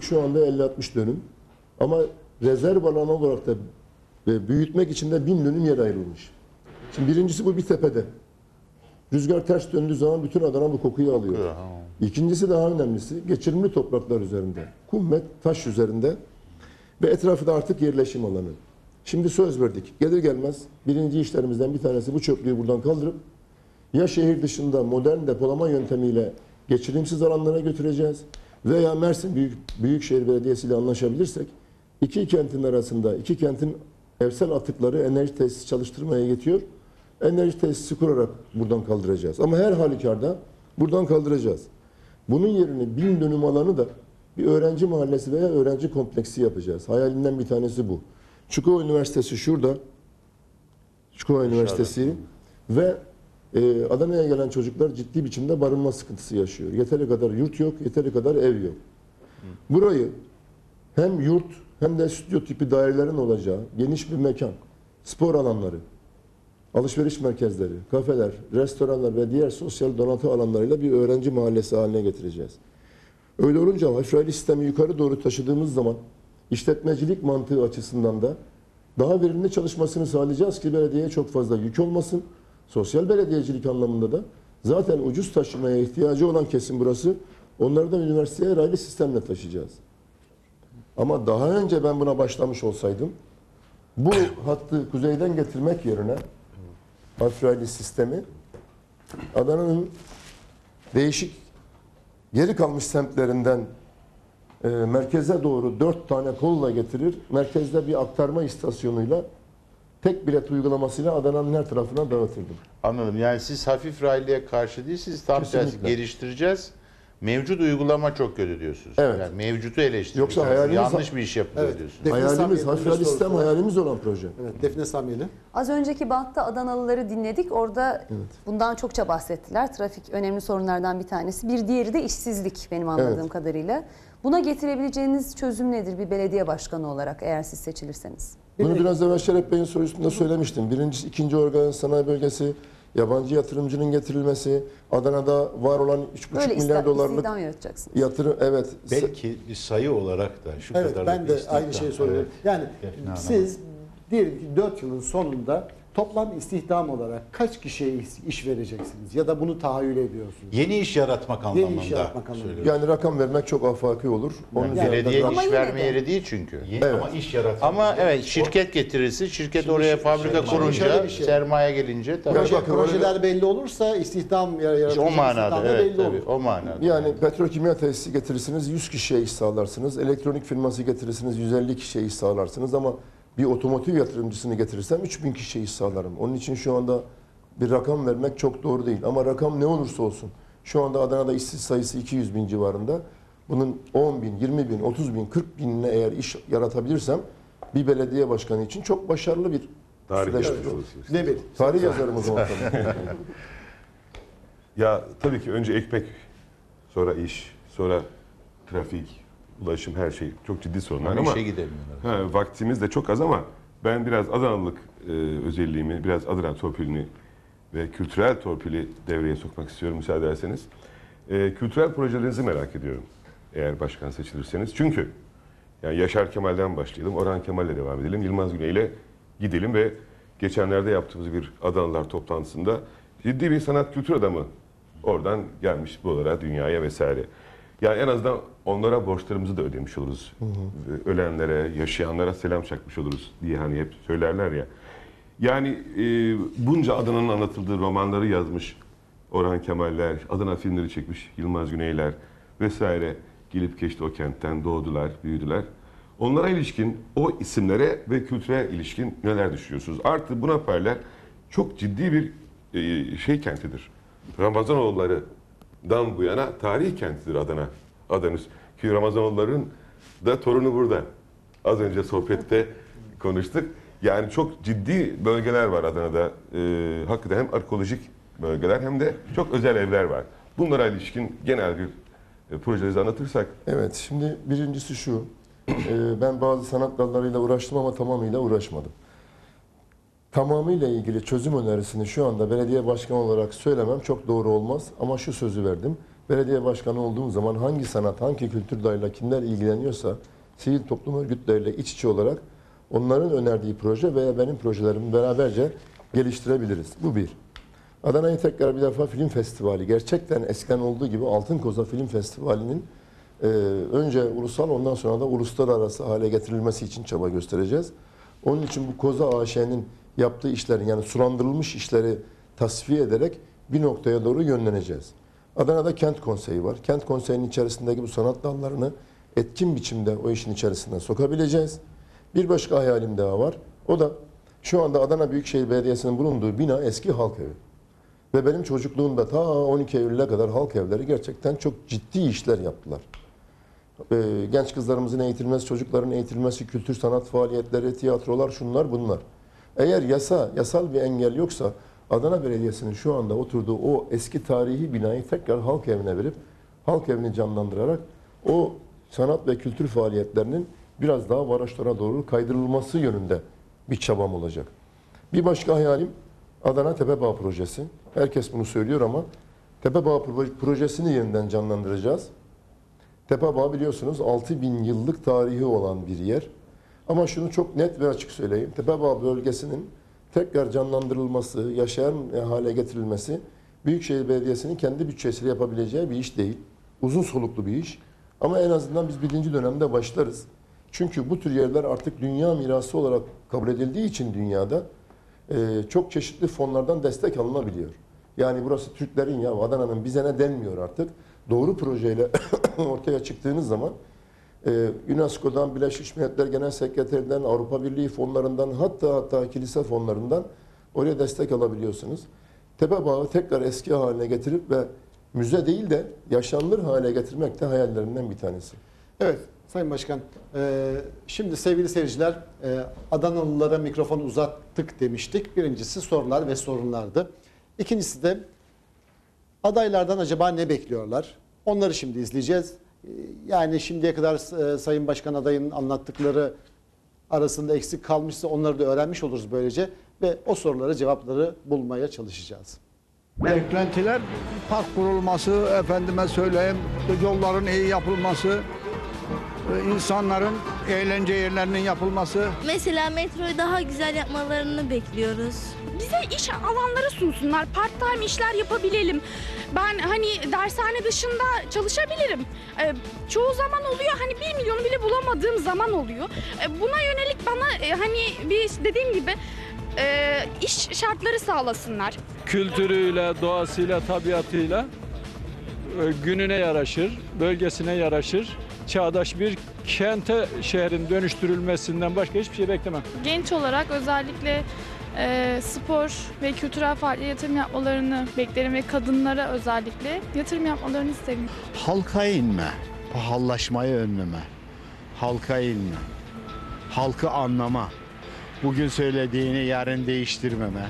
şu anda 50-60 dönüm. Ama rezerv alanı olarak da e, büyütmek için de 1000 dönüm yer ayrılmış. Şimdi birincisi bu bir tepede. Rüzgar ters döndüğü zaman bütün Adana bu kokuyu alıyor. İkincisi daha önemlisi geçirimli topraklar üzerinde. Kum ve taş üzerinde ve etrafı da artık yerleşim alanı. Şimdi söz verdik. Gelir gelmez birinci işlerimizden bir tanesi bu çöplüğü buradan kaldırıp ya şehir dışında modern depolama yöntemiyle geçirimsiz alanlara götüreceğiz veya Mersin Büyük, Büyükşehir Belediyesi ile anlaşabilirsek iki kentin arasında iki kentin evsel atıkları enerji tesisi çalıştırmaya yetiyor. Enerji tesisi kurarak buradan kaldıracağız. Ama her halükarda buradan kaldıracağız. Bunun yerine bin dönüm alanı da bir öğrenci mahallesi veya öğrenci kompleksi yapacağız. Hayalinden bir tanesi bu. Çukurova Üniversitesi şurada. Çukurova Üniversitesi ve e, Adana'ya gelen çocuklar ciddi biçimde barınma sıkıntısı yaşıyor. Yeteri kadar yurt yok, yeteri kadar ev yok. Burayı hem yurt hem de stüdyo tipi dairelerin olacağı geniş bir mekan, spor alanları, alışveriş merkezleri, kafeler, restoranlar ve diğer sosyal donatı alanlarıyla bir öğrenci mahallesi haline getireceğiz. Öyle olunca hafifraylı sistemi yukarı doğru taşıdığımız zaman işletmecilik mantığı açısından da daha verimli çalışmasını sağlayacağız ki belediyeye çok fazla yük olmasın. Sosyal belediyecilik anlamında da zaten ucuz taşımaya ihtiyacı olan kesim burası. Onları da üniversiteye raylı sistemle taşıyacağız. Ama daha önce ben buna başlamış olsaydım bu hattı kuzeyden getirmek yerine hafif sistemi Adana'nın değişik geri kalmış semtlerinden e, merkeze doğru dört tane kolla getirir. Merkezde bir aktarma istasyonuyla tek bilet uygulamasıyla Adana'nın her tarafına dağıtırdım. Anladım. Yani siz hafif raylıya karşı değilsiniz. Tam tersi geliştireceğiz. Mevcut uygulama çok kötü diyorsunuz. Evet. Yani mevcutu eleştireceğiz. Yoksa hayalimiz- Yanlış bir iş yapılıyor Evet. diyorsunuz. Defne hayalimiz, sorusu sistem hayalimiz olan proje. Evet, Defne Samyeli. Az önceki bantta Adanalıları dinledik. Orada bundan çokça bahsettiler. Trafik önemli sorunlardan bir tanesi. Bir diğeri de işsizlik benim anladığım Evet. kadarıyla. Buna getirebileceğiniz çözüm nedir bir belediye başkanı olarak eğer siz seçilirseniz? Bunu biraz evvel Şeref Bey'in sorusunda söylemiştim. Birincisi ikinci organ sanayi bölgesi, yabancı yatırımcının getirilmesi, Adana'da var olan 3,5 Böyle milyar dolarlık yaratacaksınız. yatırım evet. Belki bir sayı olarak da şu Evet kadar ben de aynı şeyi soruyorum. Yani Defne siz diyelim ki 4 yılın sonunda toplam istihdam olarak kaç kişiye iş- vereceksiniz? Ya da bunu tahayyül ediyorsunuz? Yeni iş yaratmak anlamında. Yeni iş yaratmak anlamında. söylüyorum. Yani rakam vermek çok afaki olur. Onun üzerinde Belediye daha- Ama iş yine verme de- yeri değil çünkü. Yeni Evet. ama iş yaratmak. Ama evet şirket getirirse, şirket Şimdi oraya fabrika şimdi kurunca, bir şey. sermaye gelince tabii. Proje, bakın, projeler belli olursa istihdam yar- İşte o manada istihdam da evet belli tabii olur. o manada. Yani petrokimya tesisi getirirsiniz 100 kişiye iş sağlarsınız. Elektronik firması getirirsiniz 150 kişiye iş sağlarsınız ama bir otomotiv yatırımcısını getirirsem 3000 kişiye iş sağlarım. Onun için şu anda bir rakam vermek çok doğru değil. Ama rakam ne olursa olsun. Şu anda Adana'da işsiz sayısı 200 bin civarında. Bunun 10 bin, 20 bin, 30 bin, 40 binine eğer iş yaratabilirsem bir belediye başkanı için çok başarılı bir Tarih süreç. yazmış olursunuz. Ne bileyim. Tarih yazarım o zaman. Ya tabii ki önce ekmek, sonra iş, sonra trafik, ulaşım her şey çok ciddi sorunlar Ama ama işe gidemiyorlar. vaktimiz de çok az ama ben biraz Adanalılık e, özelliğimi, biraz Adana torpilini ve kültürel torpili devreye sokmak istiyorum müsaade ederseniz. E, kültürel projelerinizi merak ediyorum eğer başkan seçilirseniz. Çünkü yani Yaşar Kemal'den başlayalım, Orhan Kemal'le devam edelim, Yılmaz Güney ile gidelim ve geçenlerde yaptığımız bir Adanalılar toplantısında ciddi bir sanat kültür adamı oradan gelmiş buralara, dünyaya vesaire. Yani en azından onlara borçlarımızı da ödemiş oluruz. Ölenlere, yaşayanlara selam çakmış oluruz diye hani hep söylerler ya. Yani e, bunca Adana'nın anlatıldığı romanları yazmış Orhan Kemaller, Adana filmleri çekmiş Yılmaz Güneyler vesaire gelip geçti o kentten doğdular, büyüdüler. Onlara ilişkin o isimlere ve kültüre ilişkin neler düşünüyorsunuz? Artı buna paralel çok ciddi bir e, şey kentidir. Ramazanoğulları'dan bu yana tarih kentidir Adana. Adanız. Ki Ramazanoğulların da torunu burada. Az önce sohbette konuştuk. Yani çok ciddi bölgeler var Adana'da. Ee, hakikaten hem arkeolojik bölgeler hem de çok özel evler var. Bunlara ilişkin genel bir e, projelerinizi anlatırsak Evet, şimdi birincisi şu. Ee, ben bazı sanat dallarıyla uğraştım ama tamamıyla uğraşmadım. Tamamıyla ilgili çözüm önerisini şu anda belediye başkanı olarak söylemem çok doğru olmaz. Ama şu sözü verdim. belediye başkanı olduğum zaman hangi sanat, hangi kültür dalıyla kimler ilgileniyorsa sivil toplum örgütleriyle iç içe olarak onların önerdiği proje veya benim projelerimi beraberce geliştirebiliriz. Bu bir. Adana'yı tekrar bir defa film festivali, gerçekten eskiden olduğu gibi Altın Koza Film Festivali'nin e, önce ulusal ondan sonra da uluslararası hale getirilmesi için çaba göstereceğiz. Onun için bu Koza AŞ'nin yaptığı işlerin yani sulandırılmış işleri tasfiye ederek bir noktaya doğru yönleneceğiz. Adana'da kent konseyi var. Kent konseyinin içerisindeki bu sanat dallarını etkin biçimde o işin içerisine sokabileceğiz. Bir başka hayalim daha var. O da şu anda Adana Büyükşehir Belediyesi'nin bulunduğu bina eski halk evi. Ve benim çocukluğumda ta 12 Eylül'e kadar halk evleri gerçekten çok ciddi işler yaptılar. Ee, genç kızlarımızın eğitilmesi, çocukların eğitilmesi, kültür sanat faaliyetleri, tiyatrolar, şunlar bunlar. Eğer yasa, yasal bir engel yoksa Adana Belediyesi'nin şu anda oturduğu o eski tarihi binayı tekrar halk evine verip halk evini canlandırarak o sanat ve kültür faaliyetlerinin biraz daha varoşlara doğru kaydırılması yönünde bir çabam olacak. Bir başka hayalim Adana Tepebağ Projesi. Herkes bunu söylüyor ama Tepebağ Pro- Projesi'ni yeniden canlandıracağız. Tepebağ biliyorsunuz 6000 yıllık tarihi olan bir yer. Ama şunu çok net ve açık söyleyeyim. Tepebağ bölgesinin tekrar canlandırılması, yaşayan hale getirilmesi Büyükşehir Belediyesi'nin kendi bütçesiyle yapabileceği bir iş değil. Uzun soluklu bir iş. Ama en azından biz birinci dönemde başlarız. Çünkü bu tür yerler artık dünya mirası olarak kabul edildiği için dünyada e, çok çeşitli fonlardan destek alınabiliyor. Yani burası Türklerin ya Adana'nın bize ne denmiyor artık. Doğru projeyle ortaya çıktığınız zaman e, UNESCO'dan, Birleşmiş Milletler Genel Sekreterinden, Avrupa Birliği fonlarından hatta hatta kilise fonlarından oraya destek alabiliyorsunuz. Tepe Bağı tekrar eski haline getirip ve müze değil de yaşanılır hale getirmek de hayallerimden bir tanesi. Evet Sayın Başkan, e, şimdi sevgili seyirciler e, Adanalılara mikrofon uzattık demiştik. Birincisi sorular ve sorunlardı. İkincisi de adaylardan acaba ne bekliyorlar? Onları şimdi izleyeceğiz. Yani şimdiye kadar e, Sayın Başkan adayının anlattıkları arasında eksik kalmışsa onları da öğrenmiş oluruz böylece ve o sorulara cevapları bulmaya çalışacağız. Beklentiler park kurulması, efendime söyleyeyim yolların iyi yapılması, insanların eğlence yerlerinin yapılması. Mesela metroyu daha güzel yapmalarını bekliyoruz. bize iş alanları sunsunlar. Part time işler yapabilelim. Ben hani dershane dışında çalışabilirim. Ee, çoğu zaman oluyor hani bir milyonu bile bulamadığım zaman oluyor. Ee, buna yönelik bana e, hani bir dediğim gibi e, iş şartları sağlasınlar. kültürüyle, doğasıyla, tabiatıyla e, gününe yaraşır, bölgesine yaraşır. Çağdaş bir kente şehrin dönüştürülmesinden başka hiçbir şey beklemem. Genç olarak özellikle e, spor ve kültürel faaliyete yatırım yapmalarını beklerim ve kadınlara özellikle yatırım yapmalarını isterim. Halka inme, pahallaşmayı önleme, halka inme, halkı anlama, bugün söylediğini yarın değiştirmeme,